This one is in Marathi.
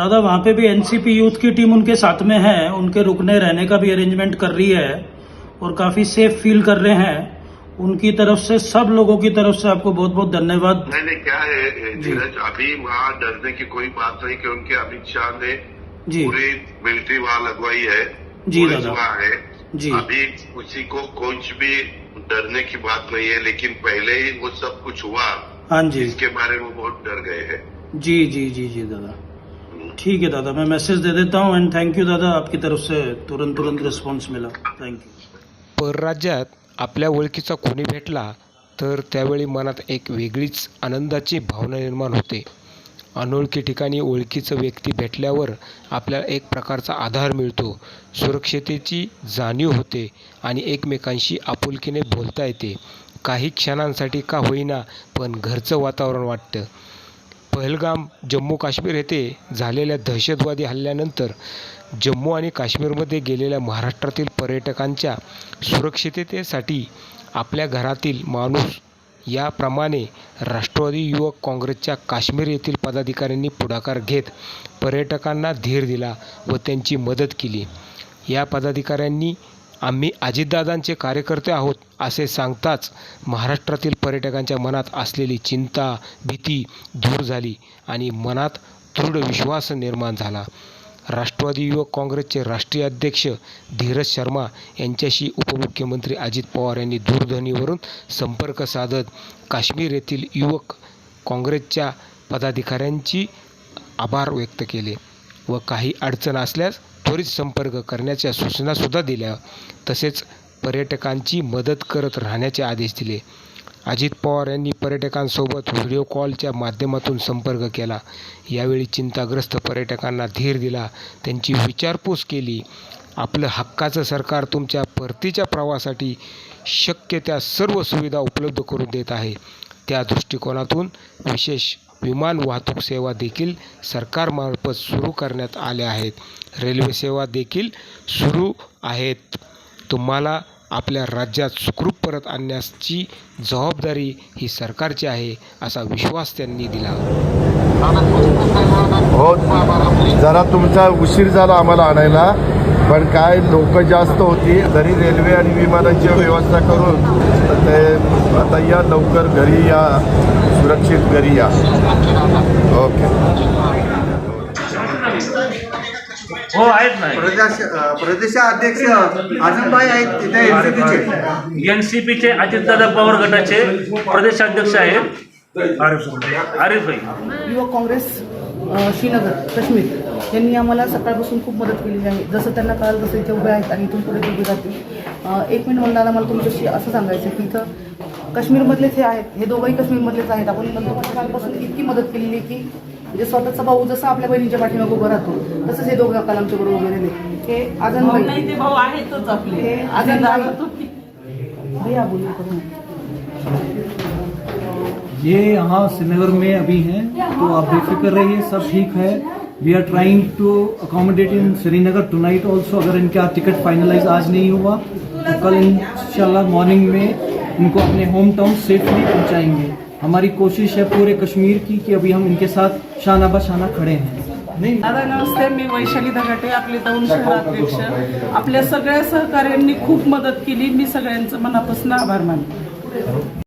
दादा वहाँ पे भी एनसीपी यूथ की टीम उनके साथ में है उनके रुकने रहने का भी अरेंजमेंट कर रही है और काफ़ी सेफ़ फील कर रहे हैं। उनकी तरफ़ से सब लोगों की तरफ़ से आपको बहुत बहुत धन्यवाद। नहीं नहीं क्या है धीरज अभी वहाँ डरने की कोई बात नहीं क्योंकि अमित शाह ने जी। पूरी मिलिट्री वहाँ लगवाई है जी दादा। है। जी। अभी उसी को कुछ भी डरने की बात नहीं है लेकिन पहले ही वो सब कुछ हुआ। हाँ जी। इसके बारे में बहुत डर गए हैं। जी जी जी जी दादा। ठीक है दादा। मैं मैसेज दे देता हूँ एंड थैंक यू दादा आपकी तरफ से तुरंत तुरंत रिस्पॉन्स मिला। थैंक यू परराज्यात आपल्या ओळखीचा कोणी भेटला तर त्यावेळी मनात एक वेगळीच आनंदाची भावना निर्माण होते. अनोळखी ठिकाणी ओळखीचं व्यक्ती भेटल्यावर आपल्याला एक प्रकारचा आधार मिळतो. सुरक्षितेची जाणीव होते आणि एकमेकांशी आपुलकीने बोलता येते. काही क्षणांसाठी का होईना पण घरचं वातावरण वाटतं. पहलगाम जम्मू काश्मीर येथे झालेल्या दहशतवादी हल्ल्यानंतर जम्मू आणि काश्मीरमध्ये गेलेल्या महाराष्ट्रातील पर्यटकांच्या सुरक्षिततेसाठी आपल्या घरातील माणूस याप्रमाणे राष्ट्रवादी युवक काँग्रेसच्या काश्मीर येथील पदाधिकाऱ्यांनी पुढाकार घेत पर्यटकांना धीर दिला व त्यांची मदत केली. या पदाधिकाऱ्यांनी आम्ही अजितदादांचे कार्यकर्ते आहोत असे सांगताच महाराष्ट्रातील पर्यटकांच्या मनात असलेली चिंता भीती दूर झाली आणि मनात दृढ विश्वास निर्माण झाला. राष्ट्रवादी युवक काँग्रेसचे राष्ट्रीय अध्यक्ष धीरज शर्मा यांच्याशी उपमुख्यमंत्री अजित पवार यांनी दूरध्वनीवरून संपर्क साधत काश्मीर येथील युवक काँग्रेसच्या पदाधिकाऱ्यांची आभार व्यक्त केले. व काही अडचण असल्यास त्वरित संपर्क करण्याच्या सूचनासुद्धा दिल्या. तसेच पर्यटकांची मदत करत राहण्याचे आदेश दिले. अजित पवार यांनी पर्यटकांसोबत व्हिडिओ कॉलच्या माध्यमातून संपर्क केला. यावेळी चिंताग्रस्त पर्यटकांना धीर दिला. त्यांची विचारपूस केली. आपलं हक्काचं सरकार तुमच्या परतीच्या प्रवासाठी शक्य त्या सर्व सुविधा उपलब्ध करून देत आहे. त्या दृष्टिकोनातून विशेष विमान वाहतूक सेवा देखील सरकारमार्फत सुरू करण्यात आल्या आहेत. रेल्वे सेवा देखील सुरू आहेत. तुम्हाला आपल्या राज्यात सुखरूप परत आणण्याची जबाबदारी ही सरकारची आहे असा विश्वास त्यांनी दिला. हो जरा तुमचा उशीर झाला आम्हाला आणायला. पण काय लोक जास्त होती जरी रेल्वे आणि विमानाची व्यवस्था करून तर ते आता या लवकर घरी या सुरक्षित घरी या. ओके. हो आहेत ना. प्रदेश प्रदेशाध्यक्ष आजमबाई आहेत तिथे एनसीपीचे. एनसीपीचे अजितदादा पवार गटाचे प्रदेशाध्यक्ष आहेत. आरिफ भाई. युवक काँग्रेस. श्रीनगर काश्मीर. यांनी आम्हाला सकाळपासून खूप मदत केलेली आहे. जसं त्यांना कळालं तसं इथे उभे आहेत आणि इथून पुढे उभे अ, एक मिनिट म्हणताना मला तुमच्याशी असं सांगायचं की इथं काश्मीरमधलेच हे आहेत. हे दोघंही काश्मीरमधलेच आहेत. आपण सकाळपासून इतकी मदत केलेली आहे की म्हणजे स्वतःचा भाऊ जसं आपल्या बहिणीच्या पाठीमागे उभं राहतो तसंच हे दोघं काल आमच्या बरोबर उभे राहिले. हे ते भाऊ आहेतच आपले. हे तो भैया करूँ ये यहाँ श्रीनगर में अभी हैं। तो आप बेफिक्र रहिए सब ठीक है। We are trying to accommodate in Srinagar tonight also अगर इनका टिकट फाइनलाइज आज नहीं हुआ तो कल इंशाल्लाह मॉर्निंग में इनको अपने होम टाउन सेफली पहुंचाएँगे। हमारी कोशिश है पूरे कश्मीर की कि अभी हम इनके साथ शाना बशाना खड़े हैं। दादा नमस्ते मी वैशाली धगाटे आपले दौंड शहराध्यक्ष. आपल्या सगळ्या सहकाऱ्यांनी खूप मदत केली. मी सगळ्यांचं मनापासून आभार मानते.